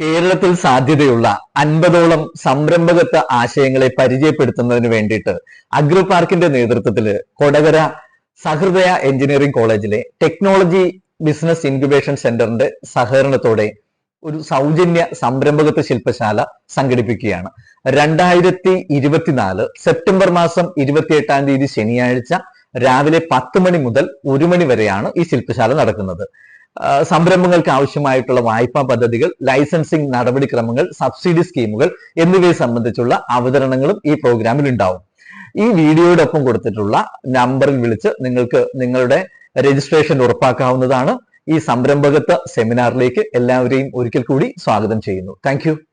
കേരളത്തിൽ സാധ്യതയുള്ള അൻപതോളം സംരംഭകത്വ ആശയങ്ങളെ പരിചയപ്പെടുത്തുന്നതിന് വേണ്ടിയിട്ട് അഗ്രോ പാർക്കിന്റെ നേതൃത്വത്തിൽ കൊടകര സഹൃദയ എഞ്ചിനീയറിംഗ് കോളേജിലെ ടെക്നോളജി ബിസിനസ് ഇൻക്യുബേഷൻ സെന്ററിന്റെ സഹകരണത്തോടെ ഒരു സൗജന്യ സംരംഭകത്വ ശില്പശാല സംഘടിപ്പിക്കുകയാണ്. രണ്ടായിരത്തി ഇരുപത്തിനാല് സെപ്റ്റംബർ മാസം ഇരുപത്തിയെട്ടാം തീയതി ശനിയാഴ്ച രാവിലെ പത്ത് മണി മുതൽ ഒരു മണി വരെയാണ് ഈ ശില്പശാല നടക്കുന്നത്. സംരംഭങ്ങൾക്ക് ആവശ്യമായിട്ടുള്ള വായ്പാ പദ്ധതികൾ ലൈസൻസിംഗ് നടപടിക്രമങ്ങൾ സബ്സിഡി സ്കീമുകൾ എന്നിവയെ സംബന്ധിച്ചുള്ള അവതരണങ്ങളും ഈ പ്രോഗ്രാമിൽ ഉണ്ടാവും. ഈ വീഡിയോയുടെ ഒപ്പം കൊടുത്തിട്ടുള്ള നമ്പറിൽ വിളിച്ച് നിങ്ങൾക്ക് നിങ്ങളുടെ രജിസ്ട്രേഷൻ ഉറപ്പാക്കാവുന്നതാണ്. ഈ സംരംഭകത്വ സെമിനാറിലേക്ക് എല്ലാവരെയും ഒരിക്കൽ കൂടി സ്വാഗതം ചെയ്യുന്നു. താങ്ക്